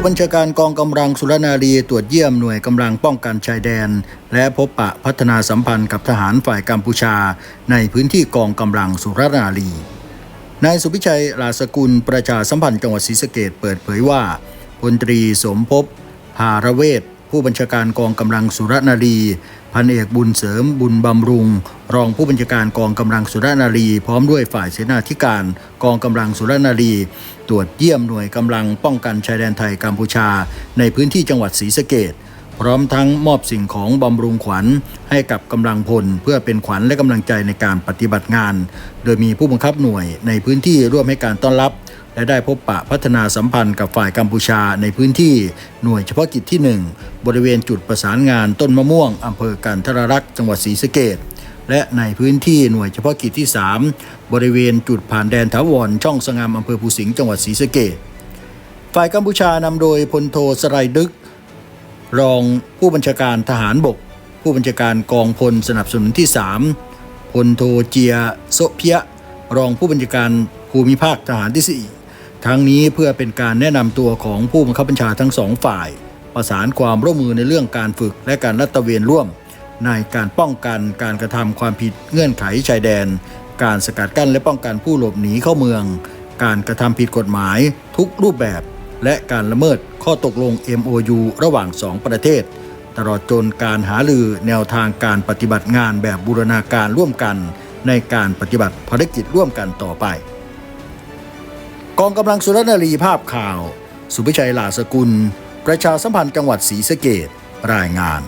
ู้บัญชาการกองกำลังสุรนารีตรวจเยี่ยมหน่วยกำลังป้องกันชายแดน และพบปะพัฒนาสัมพันธ์กับทหารฝ่ายกัมพูชา ในพื้นที่กองกำลังสุรนารีนายสุพิชัยลาสกุลประชาสัมพันธ์จังหวัดศรีสะเกดเปิดเผยว่าพลตรีสมภพภารเวศ ผู้บัญชาการกองกำลังสุรนารีพันเอกบุญเสริมบุญบำรุง รองผู้บัญชาการกองกำลังสุรนารี พร้อมด้วยฝ่ายเสนาธิการกองกำลังสุรนารี ตรวจเยี่ยมหน่วยกำลังป้องกันชายแดนไทยกัมพูชา ในพื้นที่จังหวัดศรีสะเกดพร้อมทั้งมอบสิ่งของบำรุงขวัญให้กับกำลังพล เพื่อเป็นขวัญและกำลังใจในการปฏิบัติงาน โดยมีผู้บังคับหน่วยในพื้นที่ร่วมให้การต้อนรับ และได้พบปะพัฒนาสัมพันธ์กับฝ่ายกัมพูชาในพื้นที่หน่วยเฉพาะกิจที่ 1 บริเวณจุดประสานงานต้นมะม่วงอำเภอกันทรรักษ์จังหวัดศรีสะเกดและในพื้นที่หน่วยเฉพาะกิจที่ 3 บริเวณจุดผ่านแดนถาวรช่องสงามอำเภอภูสิงห์จังหวัดศรีสะเกดฝ่ายกัมพูชานำโดยพลโทสไรดึก รองผู้บัญชาการทหารบก ผู้บัญชาการกองพลสนับสนุนที่ 3พลโทเจียโซเพียรองผู้บัญชาการภูมิภาคทหารที่ 4 ทั้งนี้เพื่อเป็นการแนะนำตัวของผู้บังคับบัญชาทั้งสองฝ่าย ประสานความร่วมมือในเรื่องการฝึกและการรัตระเวนร่วม ในการป้องกันการกระทำความผิดเงื่อนไขชายแดน การสกัดกั้นและป้องกันผู้หลบหนีเข้าเมือง การกระทำผิดกฎหมาย ทุกรูปแบบ และการละเมิดข้อตกลง MOU ระหว่างสองประเทศ ตลอดจนการหาลือแนวทางการปฏิบัติงานแบบบูรณาการร่วมกัน ในการปฏิบัติภารกิจร่วมกันต่อไป กองกำลังสุรนารีภาพข่าว สุพิชัยหลาสกุล ประชาสัมพันธ์จังหวัดศรีสะเกดรายงาน